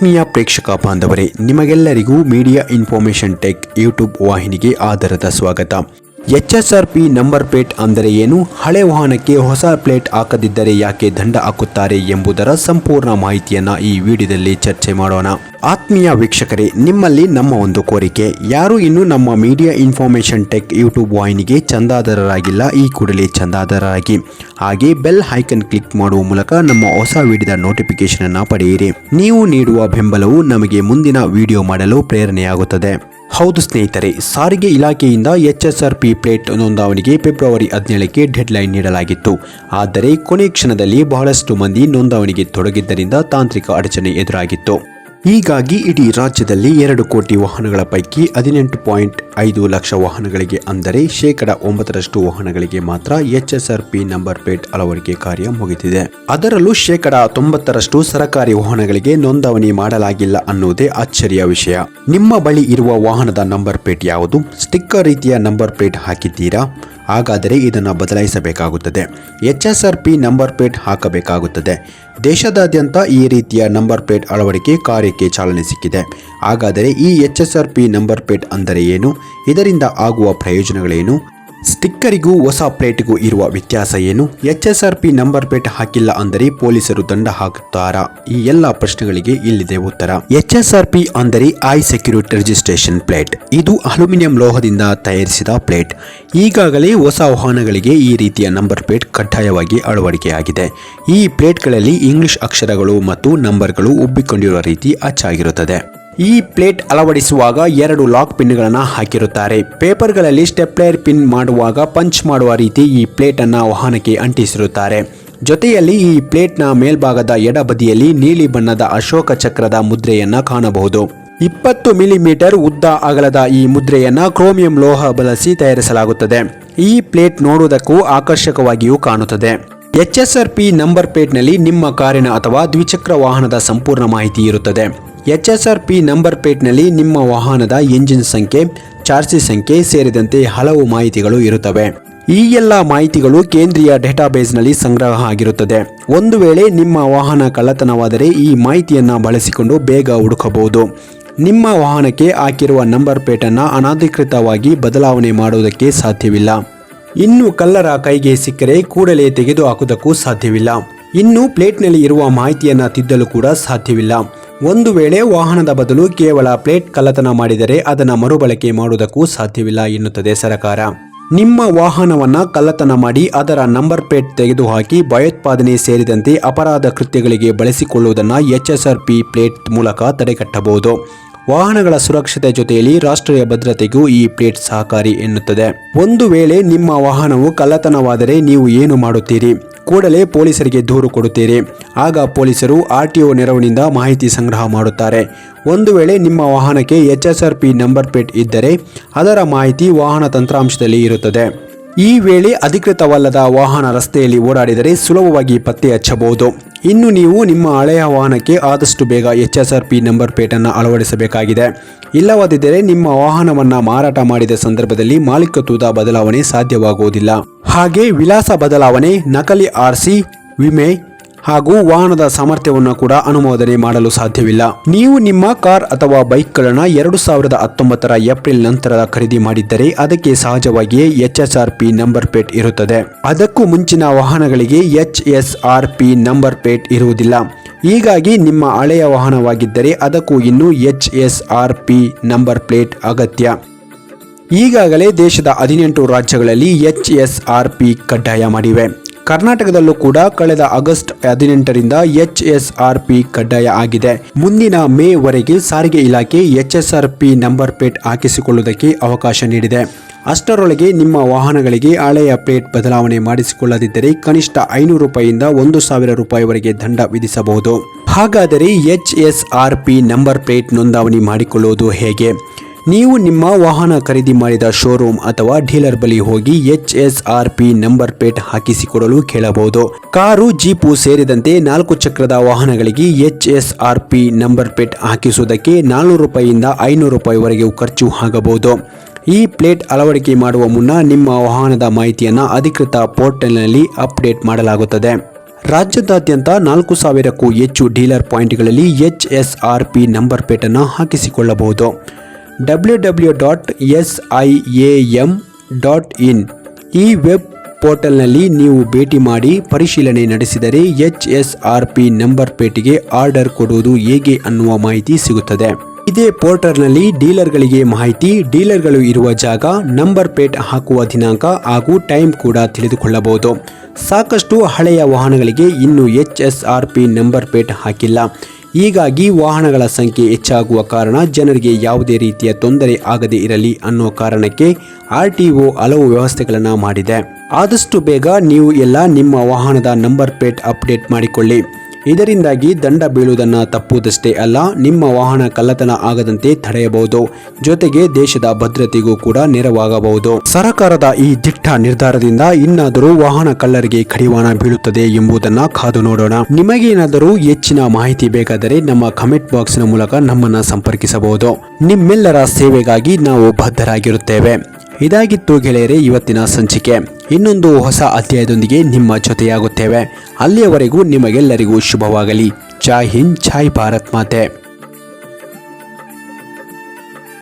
ಆತ್ಮೀಯ ಪ್ರೇಕ್ಷಕ ಬಾಂಧವರೇ ನಿಮಗೆಲ್ಲರಿಗೂ ಮೀಡಿಯಾ ಇನ್ಫಾರ್ಮೇಷನ್ ಟೆಕ್ ಯೂಟ್ಯೂಬ್ ವಾಹಿನಿಗೆ ಆಧಾರದ ಸ್ವಾಗತ. H S R number plate ಅಂದರೆ ಏನು? ಹಳೆ ವಾಹನಕ್ಕೆ ಹೊಸ ಪ್ಲೇಟ್ ಹಾಕದಿದ್ದರೆ ಯಾಕೆ ದಂಡ ಹಾಕುತ್ತಾರೆ ಎಂಬುದರ ಸಂಪೂರ್ಣ ಮಾಹಿತಿಯನ್ನು ಈ ವಿಡಿಯೋದಲ್ಲಿ ಚರ್ಚೆ ಮಾಡೋಣ. ಆತ್ಮೀಯ ವೀಕ್ಷಕರೇ, ನಿಮ್ಮಲ್ಲಿ ನಮ್ಮ ಒಂದು ಕೋರಿಕೆ. ಯಾರು ಇನ್ನೂ ನಮ್ಮ ಮೀಡಿಯಾ ಇನ್ಫಾರ್ಮೇಷನ್ ಟೆಕ್ ಯೂಟ್ಯೂಬ್ ವಾಹಿನಿಗೆ ಚಂದಾದಾರರಾಗಿಲ್ಲ, ಈ ಕೂಡಲೇ ಚಂದಾದಾರರಾಗಿ. ಹಾಗೆ ಬೆಲ್ ಐಕನ್ ಕ್ಲಿಕ್ ಮಾಡುವ ಮೂಲಕ ನಮ್ಮ ಹೊಸ ವಿಡಿಯೋದ ನೋಟಿಫಿಕೇಶನ್ ಅನ್ನು ಪಡೆಯಿರಿ. ನೀವು ನೀಡುವ ಬೆಂಬಲವು ನಮಗೆ ಮುಂದಿನ ವಿಡಿಯೋ ಮಾಡಲು ಪ್ರೇರಣೆಯಾಗುತ್ತದೆ. ಹೌದು ಸ್ನೇಹಿತರೆ, ಸಾರಿಗೆ ಇಲಾಖೆಯಿಂದ H S R P plate ನೋಂದಾವಣಿಗೆ February ಹದಿನೇಳಕ್ಕೆ ಡೆಡ್ಲೈನ್ ನೀಡಲಾಗಿತ್ತು. ಆದರೆ ಕೊನೆ ಕ್ಷಣದಲ್ಲಿ ಬಹಳಷ್ಟು ಮಂದಿ ನೋಂದಾವಣಿಗೆ ತೊಡಗಿದ್ದರಿಂದ ತಾಂತ್ರಿಕ ಅಡಚಣೆ ಎದುರಾಗಿತ್ತು. ಹೀಗಾಗಿ ಇಡೀ ರಾಜ್ಯದಲ್ಲಿ ಎರಡು ಕೋಟಿ ವಾಹನಗಳ ಪೈಕಿ ಹದಿನೆಂಟು ಪಾಯಿಂಟ್ ಐದು ಲಕ್ಷ ವಾಹನಗಳಿಗೆ ಅಂದರೆ ಶೇಕಡ ಒಂಬತ್ತರಷ್ಟು ವಾಹನಗಳಿಗೆ ಮಾತ್ರ HSR S R P number plate ಅಳವಡಿಕೆ ಕಾರ್ಯ ಮುಗಿದಿದೆ. ಅದರಲ್ಲೂ ಶೇಕಡ ತೊಂಬತ್ತರಷ್ಟು ಸರಕಾರಿ ವಾಹನಗಳಿಗೆ ನೋಂದಣಿ ಮಾಡಲಾಗಿಲ್ಲ ಅನ್ನುವುದೇ ಅಚ್ಚರಿಯ ವಿಷಯ. ನಿಮ್ಮ ಬಳಿ ಇರುವ ವಾಹನದ ನಂಬರ್ ಪ್ಲೇಟ್ ಯಾವುದು? ಸ್ಟಿಕ್ಕರ್ ರೀತಿಯ ನಂಬರ್ ಪ್ಲೇಟ್ ಹಾಕಿದ್ದೀರಾ? ಹಾಗಾದರೆ ಇದನ್ನು ಬದಲಾಯಿಸಬೇಕಾಗುತ್ತದೆ. H S R P number plate ಹಾಕಬೇಕಾಗುತ್ತದೆ. ದೇಶದಾದ್ಯಂತ ಈ ರೀತಿಯ ನಂಬರ್ ಪ್ಲೇಟ್ ಅಳವಡಿಕೆ ಕಾರ್ಯಕ್ಕೆ ಚಾಲನೆ ಸಿಕ್ಕಿದೆ. ಹಾಗಾದರೆ ಈ H S R P number plate ಅಂದರೆ ಏನು? ಇದರಿಂದ ಆಗುವ ಪ್ರಯೋಜನಗಳೇನು? ಸ್ಟಿಕ್ಕರಿಗೂ ಹೊಸ ಪ್ಲೇಟ್ಗೂ ಇರುವ ವ್ಯತ್ಯಾಸ ಏನು? H S R P number plate ಹಾಕಿಲ್ಲ ಅಂದರೆ ಪೊಲೀಸರು ದಂಡ ಹಾಕುತ್ತಾರಾ? ಈ ಎಲ್ಲ ಪ್ರಶ್ನೆಗಳಿಗೆ ಇಲ್ಲಿದೆ ಉತ್ತರ. ಎಚ್ ಎಸ್ ಆರ್ ಪಿ ಅಂದರೆ ಐ ಸೆಕ್ಯೂರಿಟಿ ರಿಜಿಸ್ಟ್ರೇಷನ್ ಪ್ಲೇಟ್. ಇದು ಅಲ್ಯೂಮಿನಿಯಂ ಲೋಹದಿಂದ ತಯಾರಿಸಿದ ಪ್ಲೇಟ್. ಈಗಾಗಲೇ ಹೊಸ ವಾಹನಗಳಿಗೆ ಈ ರೀತಿಯ ನಂಬರ್ ಪ್ಲೇಟ್ ಕಡ್ಡಾಯವಾಗಿ ಅಳವಡಿಕೆಯಾಗಿದೆ. ಈ ಪ್ಲೇಟ್ಗಳಲ್ಲಿ ಇಂಗ್ಲಿಷ್ ಅಕ್ಷರಗಳು ಮತ್ತು ನಂಬರ್ಗಳು ಉಬ್ಬಿಕೊಂಡಿರುವ ರೀತಿ ಅಚ್ಚಾಗಿರುತ್ತದೆ. ಈ ಪ್ಲೇಟ್ ಅಳವಡಿಸುವಾಗ ಎರಡು ಲಾಕ್ ಪಿನ್ಗಳನ್ನು ಹಾಕಿರುತ್ತಾರೆ. ಪೇಪರ್ಗಳಲ್ಲಿ ಸ್ಟೆಪ್ಲೈರ್ ಪಿನ್ ಮಾಡುವಾಗ ಪಂಚ್ ಮಾಡುವ ರೀತಿ ಈ ಪ್ಲೇಟ್ ಅನ್ನ ವಾಹನಕ್ಕೆ ಅಂಟಿಸಿರುತ್ತಾರೆ. ಜೊತೆಯಲ್ಲಿ ಈ ಪ್ಲೇಟ್ನ ಮೇಲ್ಭಾಗದ ಎಡಬದಿಯಲ್ಲಿ ನೀಲಿ ಬಣ್ಣದ ಅಶೋಕ ಚಕ್ರದ ಮುದ್ರೆಯನ್ನು ಕಾಣಬಹುದು. ಇಪ್ಪತ್ತು ಮಿಲಿಮೀಟರ್ ಉದ್ದ ಅಗಲದ ಈ ಮುದ್ರೆಯನ್ನು ಕ್ರೋಮಿಯಂ ಲೋಹ ಬಳಸಿ ತಯಾರಿಸಲಾಗುತ್ತದೆ. ಈ ಪ್ಲೇಟ್ ನೋಡುವುದಕ್ಕೂ ಆಕರ್ಷಕವಾಗಿಯೂ ಕಾಣುತ್ತದೆ. H S R P number ಪ್ಲೇಟ್ನಲ್ಲಿ ನಿಮ್ಮ ಕಾರಿನ ಅಥವಾ ದ್ವಿಚಕ್ರ ವಾಹನದ ಸಂಪೂರ್ಣ ಮಾಹಿತಿ ಇರುತ್ತದೆ. H S R P number ಪ್ಲೇಟ್ನಲ್ಲಿ ನಿಮ್ಮ ವಾಹನದ ಎಂಜಿನ್ ಸಂಖ್ಯೆ, ಚಾರ್ಜಿ ಸಂಖ್ಯೆ ಸೇರಿದಂತೆ ಹಲವು ಮಾಹಿತಿಗಳು ಇರುತ್ತವೆ. ಈ ಎಲ್ಲ ಮಾಹಿತಿಗಳು ಕೇಂದ್ರೀಯ ಡೇಟಾಬೇಸ್ನಲ್ಲಿ ಸಂಗ್ರಹ ಆಗಿರುತ್ತದೆ. ಒಂದು ವೇಳೆ ನಿಮ್ಮ ವಾಹನ ಕಳ್ಳತನವಾದರೆ ಈ ಮಾಹಿತಿಯನ್ನು ಬಳಸಿಕೊಂಡು ಬೇಗ ಹುಡುಕಬಹುದು. ನಿಮ್ಮ ವಾಹನಕ್ಕೆ ಹಾಕಿರುವ ನಂಬರ್ ಪ್ಲೇಟನ್ನು ಅನಧಿಕೃತವಾಗಿ ಬದಲಾವಣೆ ಮಾಡುವುದಕ್ಕೆ ಸಾಧ್ಯವಿಲ್ಲ. ಇನ್ನು ಕಳ್ಳರ ಕೈಗೆ ಸಿಕ್ಕರೆ ಕೂಡಲೇ ತೆಗೆದು ಹಾಕುವುದಕ್ಕೂ ಸಾಧ್ಯವಿಲ್ಲ. ಇನ್ನು ಪ್ಲೇಟ್ನಲ್ಲಿ ಇರುವ ಮಾಹಿತಿಯನ್ನು ತಿದ್ದಲು ಕೂಡ ಸಾಧ್ಯವಿಲ್ಲ. ಒಂದು ವೇಳೆ ವಾಹನದ ಬದಲು ಕೇವಲ ಪ್ಲೇಟ್ ಕಳ್ಳತನ ಮಾಡಿದರೆ ಅದನ್ನು ಮರುಬಳಕೆ ಮಾಡುವುದಕ್ಕೂ ಸಾಧ್ಯವಿಲ್ಲ ಎನ್ನುತ್ತದೆ ಸರಕಾರ. ನಿಮ್ಮ ವಾಹನವನ್ನ ಕಳ್ಳತನ ಮಾಡಿ ಅದರ ನಂಬರ್ ಪ್ಲೇಟ್ ತೆಗೆದುಹಾಕಿ ಭಯೋತ್ಪಾದನೆ ಸೇರಿದಂತೆ ಅಪರಾಧ ಕೃತ್ಯಗಳಿಗೆ ಬಳಸಿಕೊಳ್ಳುವುದನ್ನು H S R P plate ಮೂಲಕ ತಡೆಗಟ್ಟಬಹುದು. ವಾಹನಗಳ ಸುರಕ್ಷತೆ ಜೊತೆಯಲ್ಲಿ ರಾಷ್ಟ್ರೀಯ ಭದ್ರತೆಗೂ ಈ ಪ್ಲೇಟ್ ಸಹಕಾರಿ ಎನ್ನುತ್ತದೆ. ಒಂದು ವೇಳೆ ನಿಮ್ಮ ವಾಹನವು ಕಳ್ಳತನವಾದರೆ ನೀವು ಏನು ಮಾಡುತ್ತೀರಿ? ಕೂಡಲೇ ಪೊಲೀಸರಿಗೆ ದೂರು ಕೊಡುತ್ತೀರಿ. ಆಗ ಪೊಲೀಸರು ಆರ್ ಟಿ ಒ ನೆರವಿನಿಂದ ಮಾಹಿತಿ ಸಂಗ್ರಹ ಮಾಡುತ್ತಾರೆ. ಒಂದು ವೇಳೆ ನಿಮ್ಮ ವಾಹನಕ್ಕೆ H S R P number plate ಇದ್ದರೆ ಅದರ ಮಾಹಿತಿ ವಾಹನ ತಂತ್ರಾಂಶದಲ್ಲಿ ಇರುತ್ತದೆ. ಈ ವೇಳೆ ಅಧಿಕೃತವಲ್ಲದ ವಾಹನ ರಸ್ತೆಯಲ್ಲಿ ಓಡಾಡಿದರೆ ಸುಲಭವಾಗಿ ಪತ್ತೆ ಹಚ್ಚಬಹುದು. ಇನ್ನು ನೀವು ನಿಮ್ಮ ಹಳೆಯ ವಾಹನಕ್ಕೆ ಆದಷ್ಟು ಬೇಗ H S R P number ಪ್ಲೇಟನ್ನು ಅಳವಡಿಸಬೇಕಾಗಿದೆ. ಇಲ್ಲವಾದಿದ್ದರೆ ನಿಮ್ಮ ವಾಹನವನ್ನು ಮಾರಾಟ ಮಾಡಿದ ಸಂದರ್ಭದಲ್ಲಿ ಮಾಲೀಕತ್ವದ ಬದಲಾವಣೆ ಸಾಧ್ಯವಾಗುವುದಿಲ್ಲ. ಹಾಗೆ ವಿಳಾಸ ಬದಲಾವಣೆ, ನಕಲಿ ಆರ್ಸಿ, ವಿಮೆ ಹಾಗೂ ವಾಹನದ ಸಾಮರ್ಥ್ಯವನ್ನು ಕೂಡ ಅನುಮೋದನೆ ಮಾಡಲು ಸಾಧ್ಯವಿಲ್ಲ. ನೀವು ನಿಮ್ಮ ಕಾರ್ ಅಥವಾ ಬೈಕ್ಗಳನ್ನು ಎರಡು ಸಾವಿರದ ಹತ್ತೊಂಬತ್ತರ ಏಪ್ರಿಲ್ ನಂತರ ಖರೀದಿ ಮಾಡಿದ್ದರೆ ಅದಕ್ಕೆ ಸಹಜವಾಗಿಯೇ H S R P number plate ಇರುತ್ತದೆ. ಅದಕ್ಕೂ ಮುಂಚಿನ ವಾಹನಗಳಿಗೆ H S R P number plate ಇರುವುದಿಲ್ಲ. ಹೀಗಾಗಿ ನಿಮ್ಮ ಹಳೆಯ ವಾಹನವಾಗಿದ್ದರೆ ಅದಕ್ಕೂ ಇನ್ನೂ H S R P number plate ಅಗತ್ಯ. ಈಗಾಗಲೇ ದೇಶದ ಹದಿನೆಂಟು ರಾಜ್ಯಗಳಲ್ಲಿ ಎಚ್ ಎಸ್ ಆರ್ ಪಿ ಕಡ್ಡಾಯ ಮಾಡಿವೆ. ಕರ್ನಾಟಕದಲ್ಲೂ ಕೂಡ ಕಳೆದ ಆಗಸ್ಟ್ ಹದಿನೆಂಟರಿಂದ ಎಚ್ ಎಸ್ ಆರ್ ಪಿ ಕಡ್ಡಾಯ ಆಗಿದೆ. ಮುಂದಿನ ಮೇ ವರೆಗೆ ಸಾರಿಗೆ ಇಲಾಖೆ H S R P number plate ಹಾಕಿಸಿಕೊಳ್ಳುವುದಕ್ಕೆ ಅವಕಾಶ ನೀಡಿದೆ. ಅಷ್ಟರೊಳಗೆ ನಿಮ್ಮ ವಾಹನಗಳಿಗೆ ಹಳೆಯ ಪ್ಲೇಟ್ ಬದಲಾವಣೆ ಮಾಡಿಸಿಕೊಳ್ಳದಿದ್ದರೆ ಕನಿಷ್ಠ ಐನೂರು ರೂಪಾಯಿಯಿಂದ ಒಂದು ಸಾವಿರ ರೂಪಾಯಿವರೆಗೆ ದಂಡ ವಿಧಿಸಬಹುದು. ಹಾಗಾದರೆ H S R P number plate ನೋಂದಾವಣಿ ಮಾಡಿಕೊಳ್ಳುವುದು ಹೇಗೆ? ನೀವು ನಿಮ್ಮ ವಾಹನ ಖರೀದಿ ಮಾಡಿದ ಶೋರೂಮ್ ಅಥವಾ ಡೀಲರ್ ಬಳಿ ಹೋಗಿ H S R P number plate ಹಾಕಿಸಿಕೊಡಲು ಕೇಳಬಹುದು. ಕಾರು ಜೀಪು ಸೇರಿದಂತೆ ನಾಲ್ಕು ಚಕ್ರದ ವಾಹನಗಳಿಗೆ H S R P number plate ಹಾಕಿಸುವುದಕ್ಕೆ ನಾಲ್ನೂರು ರೂಪಾಯಿಯಿಂದ ಐನೂರು ರೂಪಾಯಿವರೆಗೆ ಖರ್ಚು ಆಗಬಹುದು. ಈ ಪ್ಲೇಟ್ ಅಳವಡಿಕೆ ಮಾಡುವ ಮುನ್ನ ನಿಮ್ಮ ವಾಹನದ ಮಾಹಿತಿಯನ್ನು ಅಧಿಕೃತ ಪೋರ್ಟಲ್ನಲ್ಲಿ ಅಪ್ಡೇಟ್ ಮಾಡಲಾಗುತ್ತದೆ. ರಾಜ್ಯದಾದ್ಯಂತ ನಾಲ್ಕು ಸಾವಿರಕ್ಕೂ ಹೆಚ್ಚು dealer ಪಾಯಿಂಟ್ಗಳಲ್ಲಿ H S R P number ಪ್ಲೇಟನ್ನು ಹಾಕಿಸಿಕೊಳ್ಳಬಹುದು. W W dot S I A M dot in ಈ ವೆಬ್ ಪೋರ್ಟಲ್ನಲ್ಲಿ ನೀವು ಭೇಟಿ ಮಾಡಿ ಪರಿಶೀಲನೆ ನಡೆಸಿದರೆ H S R P number ಪೇಟಿಗೆ order ಕೊಡುವುದು ಹೇಗೆ ಅನ್ನುವ ಮಾಹಿತಿ ಸಿಗುತ್ತದೆ. ಇದೇ ಪೋರ್ಟಲ್ನಲ್ಲಿ ಡೀಲರ್ಗಳಿಗೆ ಮಾಹಿತಿ, ಡೀಲರ್ಗಳು ಇರುವ ಜಾಗ, ನಂಬರ್ ಪ್ಲೇಟ್ ಹಾಕುವ ದಿನಾಂಕ ಹಾಗೂ ಟೈಮ್ ಕೂಡ ತಿಳಿದುಕೊಳ್ಳಬಹುದು. ಸಾಕಷ್ಟು ಹಳೆಯ ವಾಹನಗಳಿಗೆ ಇನ್ನೂ H S R P number plate ಹಾಕಿಲ್ಲ. ಹೀಗಾಗಿ ವಾಹನಗಳ ಸಂಖ್ಯೆ ಹೆಚ್ಚಾಗುವ ಕಾರಣ ಜನರಿಗೆ ಯಾವುದೇ ರೀತಿಯ ತೊಂದರೆ ಆಗದೇ ಇರಲಿ ಅನ್ನೋ ಕಾರಣಕ್ಕೆ ಆರ್ ಟಿ ಒ ಹಲವು ವ್ಯವಸ್ಥೆಗಳನ್ನು ಮಾಡಿದೆ. ಆದಷ್ಟು ಬೇಗ ನೀವು ಎಲ್ಲ ನಿಮ್ಮ ವಾಹನದ ನಂಬರ್ ಪ್ಲೇಟ್ ಅಪ್ಡೇಟ್ ಮಾಡಿಕೊಳ್ಳಿ. ಇದರಿಂದಾಗಿ ದಂಡ ಬೀಳುವುದನ್ನು ತಪ್ಪುವುದಷ್ಟೇ ಅಲ್ಲ, ನಿಮ್ಮ ವಾಹನ ಕಳ್ಳತನ ಆಗದಂತೆ ತಡೆಯಬಹುದು. ಜೊತೆಗೆ ದೇಶದ ಭದ್ರತೆಗೂ ಕೂಡ ನೆರವಾಗಬಹುದು. ಸರ್ಕಾರದ ಈ ದಿಟ್ಟ ನಿರ್ಧಾರದಿಂದ ಇನ್ನಾದರೂ ವಾಹನ ಕಳ್ಳರಿಗೆ ಕಡಿವಾಣ ಬೀಳುತ್ತದೆ ಎಂಬುದನ್ನ ಕಾದು ನೋಡೋಣ. ನಿಮಗೇನಾದರೂ ಹೆಚ್ಚಿನ ಮಾಹಿತಿ ಬೇಕಾದರೆ ನಮ್ಮ ಕಮೆಂಟ್ ಬಾಕ್ಸ್ನ ಮೂಲಕ ನಮ್ಮನ್ನ ಸಂಪರ್ಕಿಸಬಹುದು. ನಿಮ್ಮೆಲ್ಲರ ಸೇವೆಗಾಗಿ ನಾವು ಬದ್ಧರಾಗಿರುತ್ತೇವೆ. ಇದಾಗಿತ್ತು ಗೆಳೆಯರೇ ಇವತ್ತಿನ ಸಂಚಿಕೆ. ಇನ್ನೊಂದು ಹೊಸ ಅಧ್ಯಾಯದೊಂದಿಗೆ ನಿಮ್ಮ ಜೊತೆಯಾಗುತ್ತೇವೆ. ಅಲ್ಲಿಯವರೆಗೂ ನಿಮಗೆಲ್ಲರಿಗೂ ಶುಭವಾಗಲಿ. ಜೈ ಹಿಂದ್ ಚಾಯ್ ಭಾರತ್ ಮಾತೆ.